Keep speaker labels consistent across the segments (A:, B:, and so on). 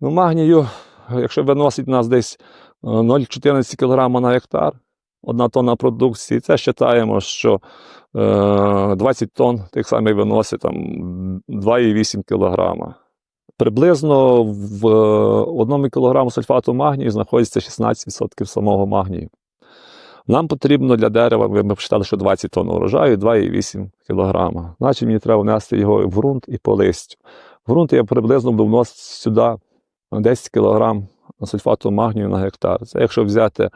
A: Ну, магнію, якщо виносить нас десь е, 0,14 кг на гектар, одна тонна продукції, це вважаємо, що е, 20 тонн тих самих виносить там 2,8 кг. Приблизно в е, одному кілограму сульфату магнію знаходиться 16% самого магнію. Нам потрібно для дерева, ми почитали, що 20 тонн урожаю, 2,8 кг. Значить, мені треба внести його в ґрунт і по листю. В ґрунт я приблизно буду вносити сюди 10 кг сульфату магнію на гектар. Це якщо взяти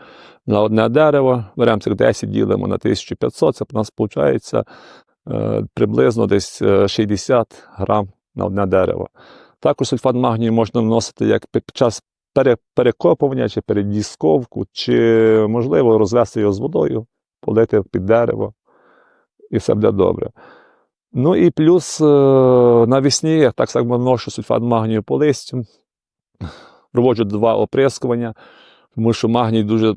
A: на одне дерево, беремо цих 10, ділимо на 1500, це у нас виходить е, приблизно десь е, 60 грам на одне дерево. Також сульфат магнію можна вносити як під час перекопування, чи передісковку, чи можливо розвести його з водою, полити під дерево, і все буде добре. Ну і плюс е, навесні я так само вношу сульфат магнію по листю, проводжу два оприскування, тому що магній дуже е,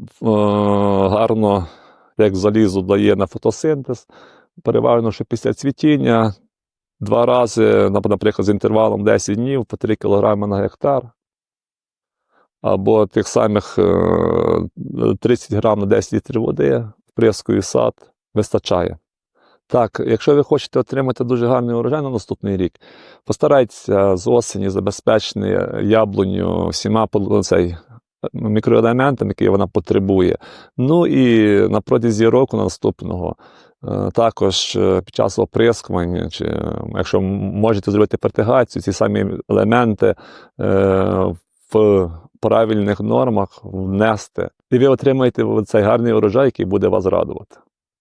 A: гарно, як залізо, дає на фотосинтез. Переважно, що після цвітіння два рази, наприклад, з інтервалом 10 днів по 3 кг на гектар. Або тих самих е, 30 грам на 10 літрів води, вприскую сад, вистачає. Так, якщо ви хочете отримати дуже гарний урожай на наступний рік, постарайтеся з осені забезпечити яблуню всіма цей, мікроелементами, які вона потребує. Ну і на протязі року наступного е, також е, під час оприскування, чи якщо можете зробити фертигацію, ці самі елементи е, в правильних нормах внести, і ви отримаєте цей гарний урожай, який буде вас радувати.